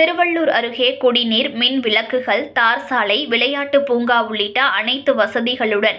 திருவள்ளூர் அருகே குடிநீர் மின் விளக்குகள் தார் சாலை விளையாட்டு பூங்கா உள்ளிட்ட அனைத்து வசதிகளுடன்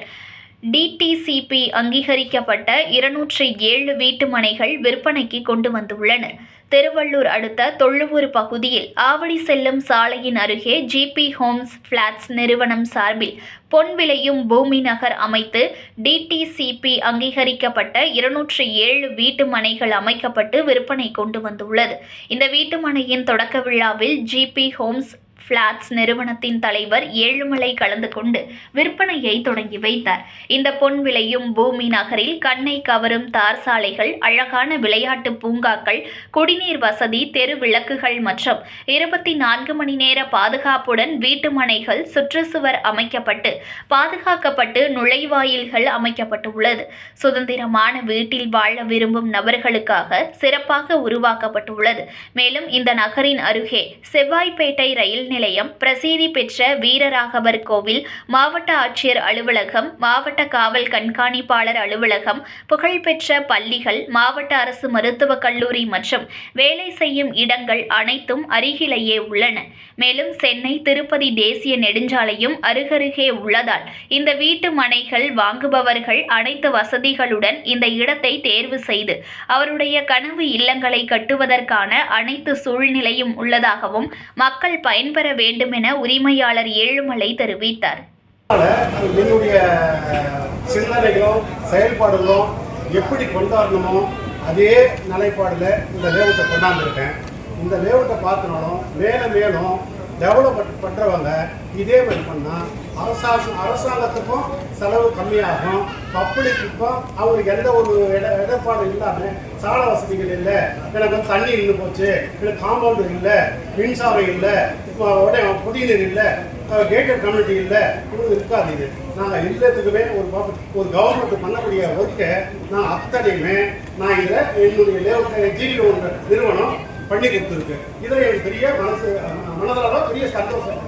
டிடிசிபி அங்கீகரிக்கப்பட்ட இருநூற்றி ஏழு வீட்டுமனைகள் விற்பனைக்கு கொண்டு வந்துள்ளனர் திருவள்ளூர் அடுத்த தொழுவூர் பகுதியில் ஆவடி செல்லும் சாலையின் அருகே ஜிபி ஹோம்ஸ் ஃப்ளாட்ஸ் நிறுவனம் சார்பில் பொன் விளையும் பூமி நகர் அமைத்து டிடிசிபி அங்கீகரிக்கப்பட்ட இருநூற்றி ஏழு வீட்டு மனைகள் அமைக்கப்பட்டு விற்பனை கொண்டு வந்துள்ளது. இந்த வீட்டு மனையின் தொடக்க விழாவில் ஜிபி ஹோம்ஸ் பிளாட்ஸ் நிறுவனத்தின் தலைவர் ஏழுமலை கலந்து கொண்டு விற்பனையை தொடங்கி வைத்தார். இந்த பொன் விளையும் பூமி நகரில் கண்ணை கவரும் தார் சாலைகள் அழகான விளையாட்டு பூங்காக்கள் குடிநீர் வசதி தெரு விளக்குகள் மற்றும் இருபத்தி நான்கு மணி நேர பாதுகாப்புடன் வீட்டு மனைகள் சுற்றுச்சுவர் அமைக்கப்பட்டு பாதுகாக்கப்பட்டு நுழைவாயில்கள் அமைக்கப்பட்டுள்ளது. சுதந்திரமான வீட்டில் வாழ விரும்பும் நபர்களுக்காக சிறப்பாக உருவாக்கப்பட்டுள்ளது. மேலும் இந்த நகரின் அருகே செவ்வாய்ப்பேட்டை ரயில் நிலையம் பிரசித்தி பெற்ற வீரராகவர் கோவில் மாவட்ட ஆட்சியர் அலுவலகம் மாவட்ட காவல் கண்காணிப்பாளர் அலுவலகம் புகழ்பெற்ற பள்ளிகள் மாவட்ட அரசு மருத்துவக் கல்லூரி மற்றும் வேலை செய்யும் இடங்கள் அனைத்தும் அருகிலேயே உள்ளன. மேலும் சென்னை திருப்பதி தேசிய நெடுஞ்சாலையும் அருகருகே உள்ளதால் இந்த வீட்டு மனைகள் வாங்குபவர்கள் அனைத்து வசதிகளுடன் இந்த இடத்தை தேர்வு செய்து அவருடைய கனவு இல்லங்களை கட்டுவதற்கான அனைத்து சூழ்நிலையும் உள்ளதாகவும் மக்கள் பயன்பெற வேண்டும் என உரிமையாளர் ஏழுமலை தெரிவித்தார். என்னுடைய சிந்தனைகளும் செயல்பாடுகளும் எப்படி கொண்டாடணுமோ அதே நிலைப்பாடில் இந்த லேவுட்டை கொண்டாந்துருக்கேன் இந்த லேவுட்டை பார்த்தனாலும் மேலும் மேலும் டெவலப் பண்ணுறவங்க இதே மாதிரி பண்ணால் அரசாங்கம் அரசாங்கத்துக்கும் செலவு கம்மியாகும் பப்ளிக்குக்கும் அவங்களுக்கு எந்த ஒரு இட இடர்பாடு இல்லாமல் சாலை வசதிகள் இல்லை. எனக்கு தண்ணி நின்று போச்சு எனக்கு காம்பவுண்டு இல்லை மின்சாரம் இல்லை இப்போ உடனே குடிநீர் இல்லை. கேட்டட் கம்யூனிட்டி இல்லை. இவங்க இருக்காது இது. நாங்கள் எல்லாத்துக்குமே ஒரு ஒரு கவர்மெண்ட் பண்ணக்கூடிய ஒர்க்கை நான் அத்தனையுமே நான் இதில் என்னுடைய லேவல் ஜிடி நிறுவனம் பண்ணி கொடுத்துருக்கு. இதில் எனக்கு பெரிய மனசு மனதளவில் பெரிய சந்தோஷம்.